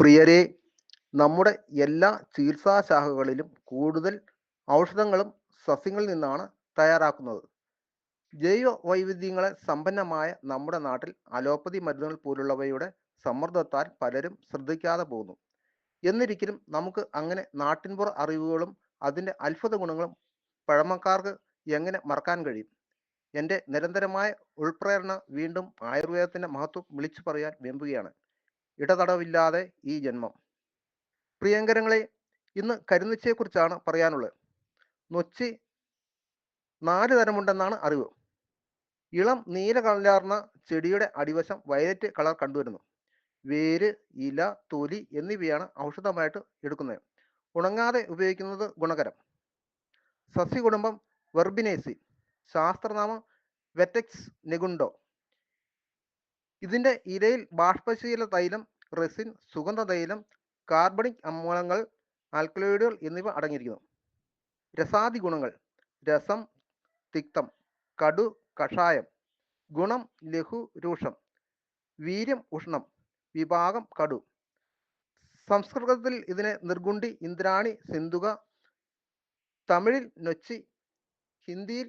പ്രിയരെ നമ്മുടെ എല്ലാ ചികിത്സാ ശാഖകളിലും കൂടുതൽ ഔഷധങ്ങളും സസ്യങ്ങളിൽ നിന്നാണ് തയ്യാറാക്കുന്നത്. ജൈവ വൈവിധ്യങ്ങളെ സമ്പന്നമായ നമ്മുടെ നാട്ടിൽ അലോപ്പതി മരുന്നുകൾ പോലുള്ളവയുടെ സമ്മർദ്ദത്താൽ പലരും ശ്രദ്ധിക്കാതെ പോകുന്നു. എന്നിരിക്കലും നമുക്ക് അങ്ങനെ നാട്ടിൻപുറ അറിവുകളും അതിന്റെ അത്ഭുത ഗുണങ്ങളും പഴമക്കാർക്ക് എങ്ങനെ മറക്കാൻ കഴിയും? എന്റെ നിരന്തരമായ ഉൾപ്രേരണ വീണ്ടും ആയുർവേദത്തിന്റെ മഹത്വം വിളിച്ചു പറയാൻ വെമ്പുകയാണ്. ഇടതടവില്ലാതെ ഈ ജന്മം. പ്രിയങ്കരങ്ങളെ ഇന്ന് കരുനൊച്ചിയെക്കുറിച്ചാണ് പറയാനുള്ളത്. നൊച്ചി നാല് തരമുണ്ടെന്നാണ് അറിവ്. ഇളം നീല കലർന്ന ചെടിയുടെ അടിവശം വയലറ്റ് കളർ കണ്ടുവരുന്നു. വേര് ഇല തൊലി എന്നിവയാണ് ഔഷധമായിട്ട് എടുക്കുന്നത്. ഉണങ്ങാതെ ഉപയോഗിക്കുന്നത് ഗുണകരം. സസ്യകുടുംബം വെർബിനേസി. ശാസ്ത്രനാമം വെറ്റക്സ് നെഗുണ്ടോ? ഇതിന്റെ ഇലയിൽ ബാഷ്പശീല തൈലം റെസിൻ സുഗന്ധ തൈലം കാർബണിക് അമ്ലങ്ങൾ ആൽക്കലോയിഡുകൾ എന്നിവ അടങ്ങിയിരിക്കുന്നു. രസാദി ഗുണങ്ങൾ രസം തിക്തം കടു കഷായം ഗുണം ലഘു രൂക്ഷം വീര്യം ഉഷ്ണം വിഭാഗം കടു. സംസ്കൃതത്തിൽ ഇതിനെ നിർഗുണ്ടി ഇന്ദ്രാണി സിന്ധുക തമിഴിൽ നൊച്ചി ഹിന്ദിയിൽ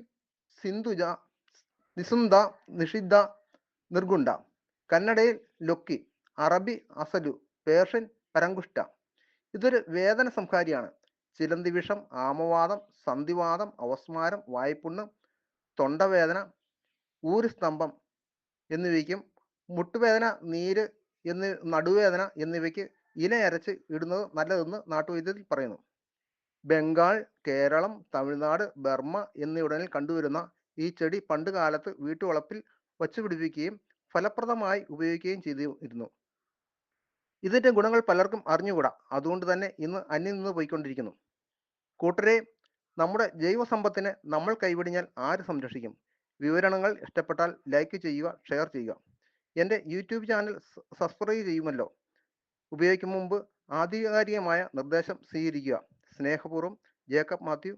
സിന്ധുജ നിസുന്ദ നിഷിദ്ധ നിർഗുണ്ട. കന്നഡയിൽ ലൊക്കി അറബി അസലു പേർഷ്യൻ പരങ്കുഷ്ട. ഇതൊരു വേദന സംഹാരിയാണ്. ചിലന്തി വിഷം ആമവാദം സന്ധിവാദം അവസ്മാരം വായ്പുണ്ണ് തൊണ്ടവേദന ഊരുസ്തംഭം എന്നിവയ്ക്കും മുട്ടുവേദന നീര് എന്നി നടുവേദന എന്നിവയ്ക്ക് ഇല അരച്ച് ഇടുന്നത് നല്ലതെന്ന് നാട്ടുവൈദ്യത്തിൽ പറയുന്നു. ബംഗാൾ കേരളം തമിഴ്നാട് ബർമ്മ എന്നിവിടങ്ങളിൽ കണ്ടുവരുന്ന ഈ ചെടി പണ്ട് കാലത്ത് വീട്ടുവളപ്പിൽ വച്ചുപിടിപ്പിക്കുകയും ഫലപ്രദമായി ഉപയോഗിക്കുകയും ചെയ്തിരുന്നു ഇതിന്റെ ഗുണങ്ങൾ പലർക്കും അറിഞ്ഞുകൂടാ. അതുകൊണ്ട് തന്നെ ഇന്ന് അന്യം നിന്ന് പോയിക്കൊണ്ടിരിക്കുന്നു. കൂട്ടരെ നമ്മുടെ ജൈവ സമ്പത്തിനെ നമ്മൾ കൈവിടിഞ്ഞാൽ ആര് സംരക്ഷിക്കും? വിവരണങ്ങൾ ഇഷ്ടപ്പെട്ടാൽ ലൈക്ക് ചെയ്യുക ഷെയർ ചെയ്യുക. എന്റെ യൂട്യൂബ് ചാനൽ സബ്സ്ക്രൈബ് ചെയ്യുമല്ലോ? ഉപയോഗിക്കും മുമ്പ് ആധികാരികമായ നിർദ്ദേശം സ്വീകരിക്കുക. സ്നേഹപൂർവം ജേക്കബ് മാത്യു